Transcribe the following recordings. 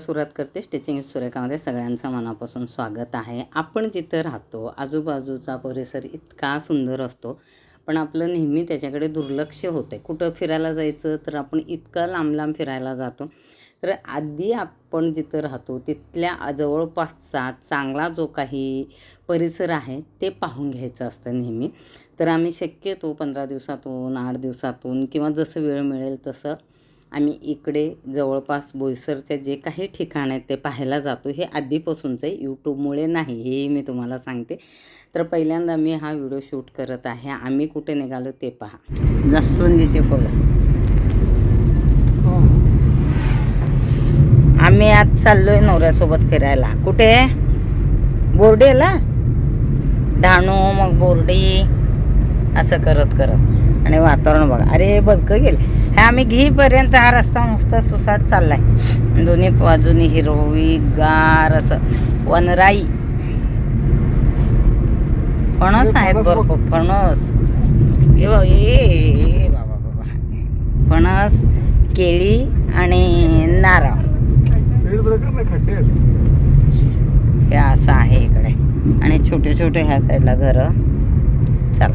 सुरुवात करते. स्टिचिंग सुरेखामध्ये सगळ्यांचं मनापासून स्वागत आहे. आपण जिथं राहतो आजूबाजूचा परिसर इतका सुंदर असतो पण आपलं नेहमी त्याच्याकडे दुर्लक्ष होते कुठं फिरायला जायचं तर आपण इतकं लांब लांब फिरायला जातो. तर आधी आपण जिथं राहतो तिथल्या जवळपासचा चांगला जो काही परिसर आहे ते पाहून घ्यायचं असतं नेहमी. तर आम्ही शक्यतो पंधरा दिवसातून आठ दिवसातून किंवा जसं वेळ मिळेल तसं आम्ही इकडे जवळपास बोईसरचे जे काही ठिकाण आहेत ते पाहायला जातो. हे आधीपासूनचं आहे. यूट्यूबमुळे नाही हेही मी तुम्हाला सांगते. तर पहिल्यांदा मी हा व्हिडिओ शूट करत आहे. आम्ही कुठे निघालो ते पहा. जास्वंदीचे फुलं आम्ही आज चाललोय नवऱ्यासोबत फिरायला. कुठे? बोर्डेला? डहाणू मग बोर्डी असं करत करत. आणि वातावरण बघा. अरे बदकं गेले. हे आम्ही घेईपर्यंत हा रस्ता नुसता सुसाट चाललाय. दोन्ही बाजूनी हिरवी गार असं वनराई. फणस आहेत भरपूर फणस. ए बाबा बाबा फणस केळी आणि नारळ. हे असं आहे इकडे. आणि छोटे छोटे ह्या साईडला घरं. चला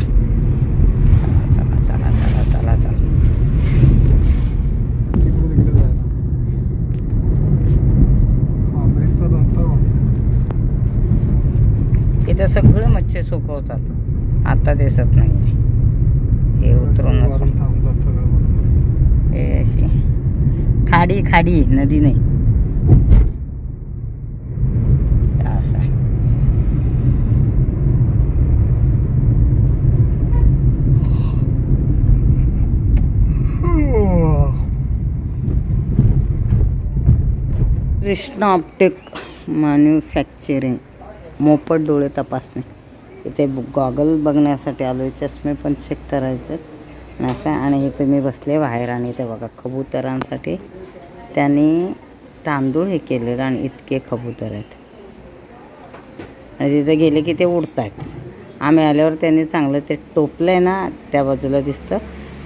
चला चला चला चला इथं सगळं मच्छी सुकवतात. आता दिसत नाही हे उतरून हे अशी. खाडी खाडी नदी नाही. Krishna optic manufacturing. मोफत डोळे तपासणे. इथे गॉगल बघण्यासाठी आलो आहे चष्मे पण चेक करायचे आहेत. असं आणि इथे मी बसले बाहेर आणि इथे बघा कबुतरांसाठी त्यांनी तांदूळ हे केलेलं आणि इतके कबूतर आहेत. आणि तिथे गेले की ते उडत आहेत आम्ही आल्यावर त्यांनी चांगलं ते टोपलं आहे ना त्या बाजूला दिसतं.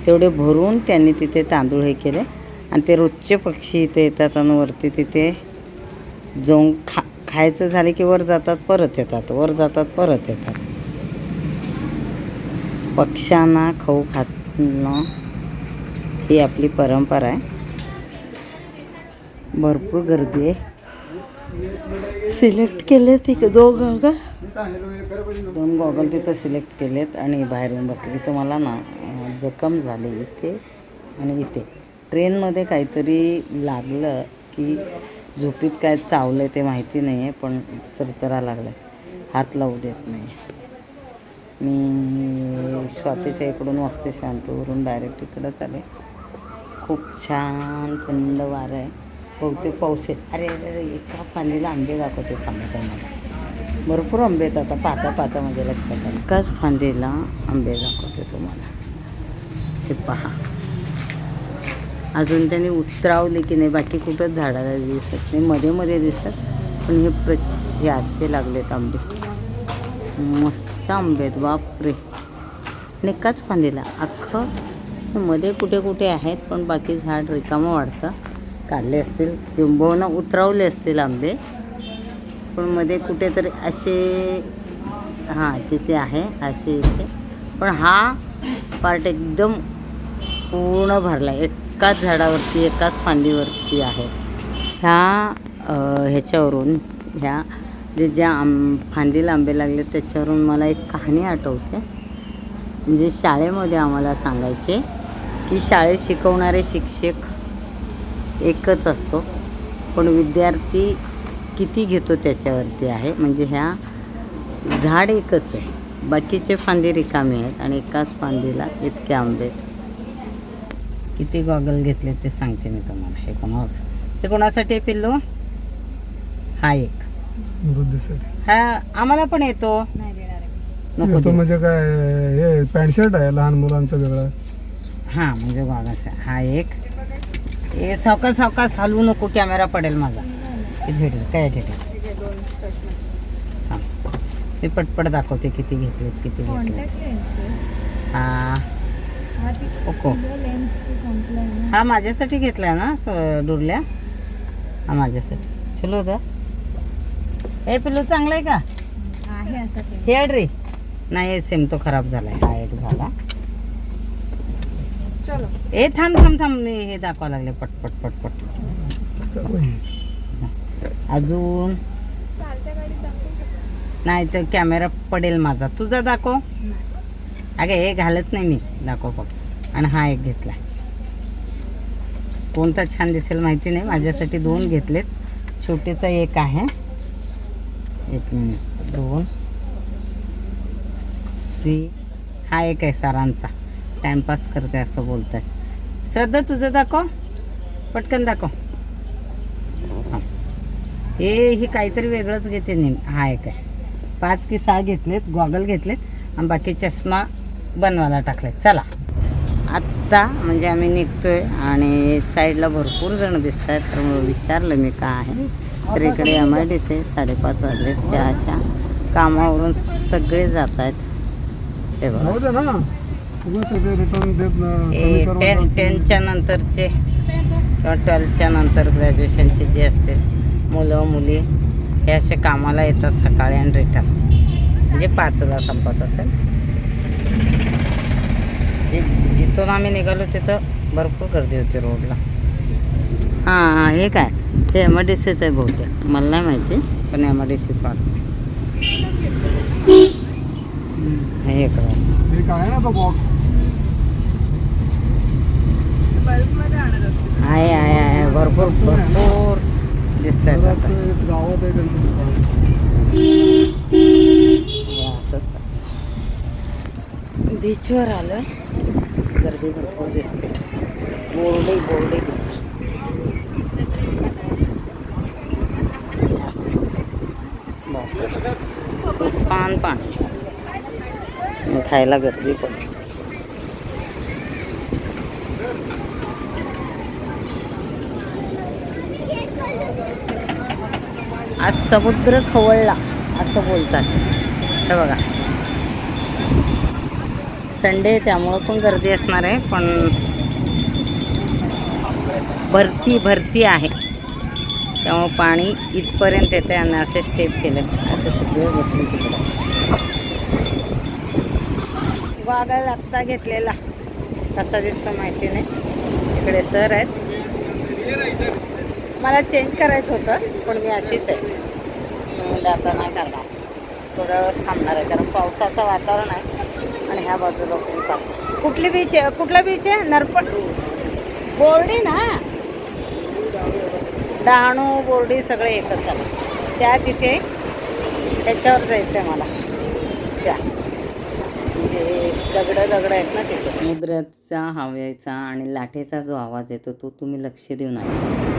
तेवढे भरून त्यांनी तिथे तांदूळ हे केले. आणि ते रोजचे पक्षी इथे येतात आणि वरती तिथे जाऊन खा खायचं झाले की वर जातात परत येतात. वर जातात परत येतात. पक्ष्यांना खाऊ घालणं ही आपली परंपरा आहे. भरपूर गर्दी आहे. सिलेक्ट केले तिथे दोन गॉगल दोन गॉगल तिथं सिलेक्ट केलेत आणि बाहेरून बसले. इथं मला ना जखम झाली इथे आणि इथे. ट्रेनमध्ये काहीतरी लागलं की झोपीत काय चावलं ते माहिती नाही आहे पण चरचरा लागला हात लावू देत नाही. मी स्वातीच्या इकडून वाचते शांतवरून डायरेक्ट इकडंच आले खूप छान थंड वारं आहे. बहुतेक पाऊस आहे. अरे अरे एका फांदीला आंबे दाखवते सांगत मला. भरपूर आंबे येतात आता पाहता पाहता म्हणजे लक्षात आलं. एकाच फांदीला आंबे दाखवते तुम्हाला. हे पहा. अजून त्यांनी उतरावले की नाही बाकी कुठंच झाडाला दिसत नाही. मध्ये मध्ये दिसतात पण हे प्र हे असे लागलेत आंबे. मस्त आंबे आहेत बापरे. आणि एकाच फांदीला अख्खं मध्ये कुठे कुठे आहेत पण बाकी झाड रिकामं वाढतं. काढले असतील किंबहुना उतरावले असतील आंबे. पण मध्ये कुठेतरी असे हां तिथे आहे असे इथे. पण हा पार्ट एकदम पूर्ण भरला. आहे एकाच झाडावरती एकाच फांदीवरती आहे. ह्या ह्याच्यावरून ह्या जे ज्या आंब फांदीला आंबे लागले त्याच्यावरून मला एक कहाणी आठवते. म्हणजे शाळेमध्ये आम्हाला सांगायचे की शाळेत शिकवणारे शिक्षक एकच असतो. पण विद्यार्थी किती घेतो त्याच्यावरती आहे? म्हणजे ह्या झाड एकच आहे. बाकीचे फांदी रिकामे आहेत आणि एकाच फांदीला इतके आंबे आहेत. किती गॉगल घेतले ते सांगते मी तुम्हाला. हे कोणाचं हे कोणासाठी आहे पिल्लू? हा एक. हा आम्हाला पण येतो. नको तो. म्हणजे काय हे पॅन्ट शर्ट आहे लहान मुलांचं वेगळं. हां म्हणजे गॉगलचा. हा एक. हे सावकाश सावकाश हलवू नको कॅमेरा पडेल माझा. हे झेटेल काय झेटेल हां. मी पटपट दाखवते किती घेतलेत किती घेतलेत. हा. ओको. हा माझ्यासाठी घेतला ना स- डुरल्या? हा माझ्यासाठी. चलो होता ए पिल्लू चांगला आहे का हे रे नाही सेम तो खराब झालाय. हा एक झाला. चलो. ए थांब थांब थांब. मी हे दाखवा लागले. पट पट पट पट. अजून. नाही तर कॅमेरा पडेल माझा. तुझा दाखव. अगं हे घालत नाही मी. दाखव फक्त. आणि हा एक घेतला. कोणता छान दिसेल माहिती नाही. माझ्यासाठी दोन घेतलेत. छोटेचा एक आहे. एक मिनिट. दोन. ती हा एक आहे सरांचा. टाइमपास करते असं बोलताय. श्रद्धा तुझं दाखव. पटकन दाखव. हां. हे ही काहीतरी वेगळंच घेते नेहमी हा एक आहे. पाच की सहा घेतलेत. गॉगल घेतलेत. आणि बाकी चष्मा बनवायला टाकले चला. आत्ता म्हणजे आम्ही निघतोय आणि साईडला भरपूर जण दिसत आहेत तर मग विचारलं मी का आहे. तर इकडे एम आय डी सी साडेपाच वाजले. त्या अशा कामावरून सगळे जात आहेत बघा. करून टेन. टेनच्या नंतरचे किंवा ट्वेल्थच्या नंतर ग्रॅज्युएशनचे जे असते मुलं मुली हे असे कामाला येतात सकाळी आणि रिटर्न म्हणजे पाचला संपत असेल. जि- जिथून आम्ही निघालो तिथं भरपूर गर्दी होती रोडला. हां हां हे काय? ते एम आय डी सीच आहे बहुतेक. मला नाही माहिती. पण एम आय डी सीच वाटतं. हे इकडं हे आहे आहे आहे भरपूर भरपूर दिसत आहेत गावात आहे बीचवर आलं गर्दी भरपूर दिसते. बोर्डे बोर्डे बीच असं. पाणी. खायला गर्दी पण. आज समुद्र खवळला असं बोलतात. हे बघा. संडे आहे त्यामुळं पण गर्दी असणार आहे पण भरती भरती आहे. त्यामुळं पाणी इथपर्यंत येते आणि असे स्टेप केले असे सगळे बसून तिकडे वागा आत्ता घेतलेला. कसा दिसतो माहिती नाही. इकडे सर आहेत. मला चेंज करायचं होतं पण मी अशीच आहे. म्हणलं आता नाही करणार. थोड्या वेळेस थांबणार आहे कारण पावसाचं वातावरण आहे. आणि ह्या बाजूला चालतं. कुठली बीच आहे? कुठला बीच आहे? नरपट? बोर्डी ना? डहाणू बोर्डी सगळे एकच झालं त्या तिथे त्याच्यावर जायचं आहे मला. त्या. म्हणजे दगडं दगडं आहेत ना तिथे. समुद्राचा हवेचा आणि लाटेचा जो आवाज येतो तो तुम्ही लक्ष देऊन ऐका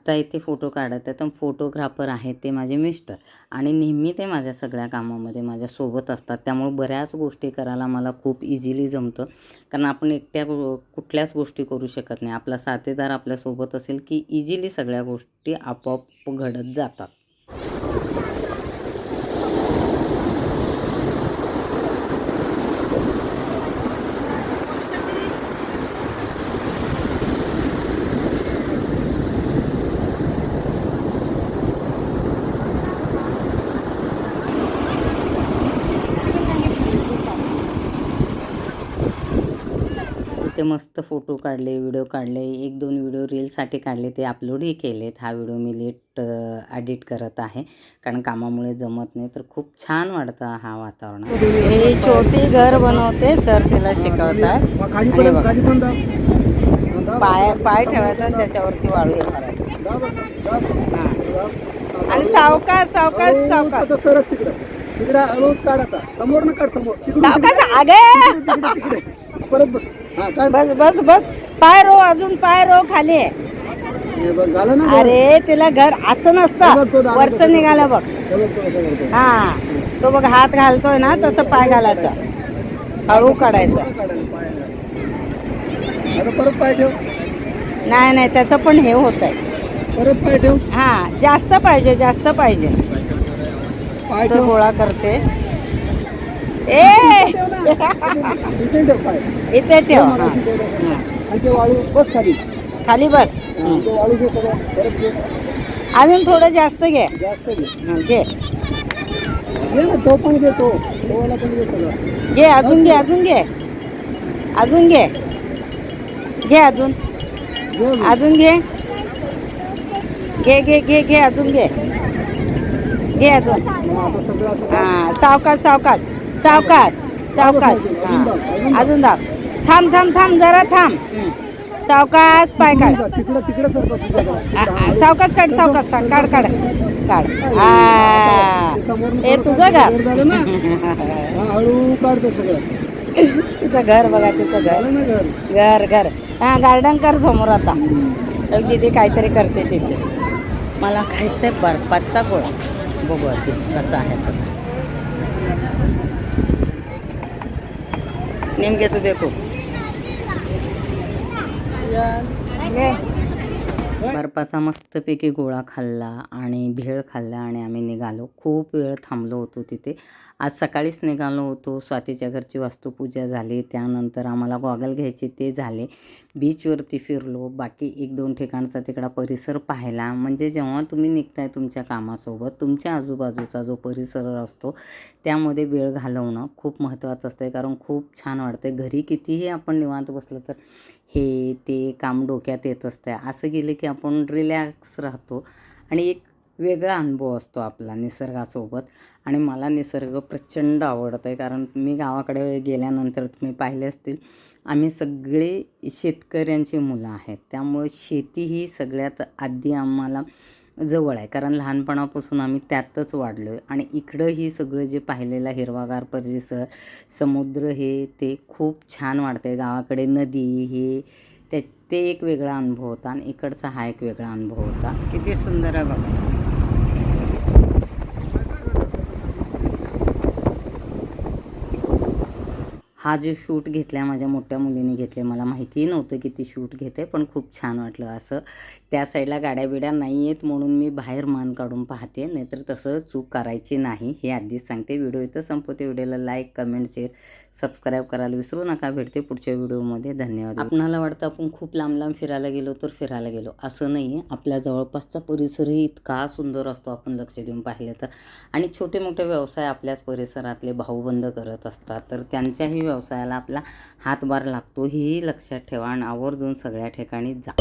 आत्ता इथे फोटो काढत आहे तर फोटोग्राफर आहेत ते माझे मिस्टर. आणि नेहमी ते माझ्या सगळ्या कामामध्ये माझ्यासोबत असतात. त्यामुळे बऱ्याच गोष्टी करायला मला खूप इझिली जमतं. कारण आपण एकट्या कुठल्याच गोष्टी करू शकत नाही. आपला साथीदार आपल्यासोबत असेल की इझिली सगळ्या गोष्टी आपोआप घडत जातात. इथे मस्त फोटो काढले व्हिडिओ काढले एक दोन व्हिडिओ रीलसाठी काढले ते अपलोडही केलेत. हा व्हिडिओ मी लेट एडिट करत आहे. कारण कामामुळे जमत नाही. तर खूप छान वाटतं हा वातावरण. ही छोटी घर बनवते सर तिला शिकवतात. पाय पाय ठेवायचा त्याच्यावरती वाळू. आणि सावकाश सावकाश सावकाश. तिकडं. समोर न काढ समोर. सावकाश आगे! परत बस. बस बस बस. पाय रो अजून पाय रो खाली. आहे हे झालं ना? अरे तिला घर असं नसतं. वरचं निघालं बघ. हे तो बघ हात घालतोय ना तसं पाय घालायचा. हळू काढायचा. परत पाय ठेव. नाही नाही त्याचं पण हे होत आहे परत पाय ठेव. हा जास्त पाहिजे जास्त पाहिजे. पाय गोळा करते. ए! इथे ठेव. पाय इथे ठेव आणि ते वाळू बस खाली खाली बस. ते वाळू घे सगळं परत घे अजून थोडं जास्त घे. जास्त घे. हा, घे घे ना तो पण घे तो तो पण घे सगळं घे अजून घे अजून घे. अजून घे. घे अजून. घे घे. अजून घे. घे घे घे घे अजून घे. घे अजून. मग आता सगळं असं हा सावकाश सावकाश. सावकाश. सावकाश. अजून दाब. थांब थांब थांब जरा थांब. सावकाश पाय काढ. सावकाश काढ सावकाश काढ काढ काढ काढ. हा तुझं. घर. तिचं घर बघा तिचं घर. घर. घर हा गार्डन कर समोर आता. तर तिथे काहीतरी करते तिचे. मला खायचं आहे बर्फाचा गोळा. बघू कसा आहे तो. नेमके तू देखो. बर्फाचा मस्तपैकी गोळा खाल्ला आणि भेळ खाल्ला आणि आम्ही निघालो. खूप वेळ थांबलो होतो तिथे. आज सकाळीच निघालो होतो. स्वातीच्या घरची वास्तुपूजा झाली. त्यानंतर आम्हाला गॉगल घ्यायचे ते झाले. बीचवरती फिरलो. बाकी एक दोन ठिकाणचा तिकडा परिसर पाहिला. म्हणजे जेव्हा तुम्ही निघताय तुमच्या कामासोबत तुमच्या आजूबाजूचा जो परिसर असतो त्यामध्ये वेळ घालवणं खूप महत्त्वाचं असतं कारण खूप छान वाटतं घरी कितीही आपण निवांत बसलं तर हे ते काम डोक्यात येत असतं असं गेलं की आपण रिलॅक्स राहतो. आणि एक वेगळा अनुभव असतो आपला निसर्गासोबत. आणि मला निसर्ग प्रचंड आवडत आहे कारण मी गावाकडे गेल्यानंतर तुम्ही पाहिले असतील आम्ही सगळे शेतकऱ्यांची मुलं आहेत. त्यामुळे शेती ही सगळ्यात आधी आम्हाला जवळ आहे. कारण लहानपणापासून आम्ही त्यातच वाढलो आहे आणि इकडं ही सगळं जे पाहिलेलं हिरवागार परिसर समुद्र हे ते खूप छान वाटतं गावाकडे नदी हे त्या ते एक वेगळा अनुभव होता. आणि इकडचा हा एक वेगळा अनुभव होता. किती सुंदर आहे बघा. हा जो शूट घेतला माझ्या मोठ्या मुलीने घेतले मला माहितीही नव्हतं की ती शूट घेते पण खूप छान वाटलं असं. त्या साईडला गाड्या बिड्या नाही आहेत म्हणून मी बाहेर मान काढून पाहते नाहीतर तसं चूक करायची नाही. हे आधीच सांगते व्हिडिओ इथं संपवते. व्हिडिओला लाईक कमेंट शेअर सबस्क्राईब करायला विसरू नका. भेटते पुढच्या व्हिडिओमध्ये. धन्यवाद. आपणाला वाटतं आपण खूप लांब लांब फिरायला गेलो तर फिरायला गेलो. असं नाही आहे आपल्या जवळपासचा परिसरही इतका सुंदर असतो आपण लक्ष देऊन पाहिले तर. आणि छोटे मोठे व्यवसाय आपल्याच परिसरातले भाऊबंद करत असतात. तर त्यांच्याही व्यवसायाला आपला हातभार लागतो हेही लक्षात ठेवा आणि आवर्जून सगळ्या ठिकाणी जा.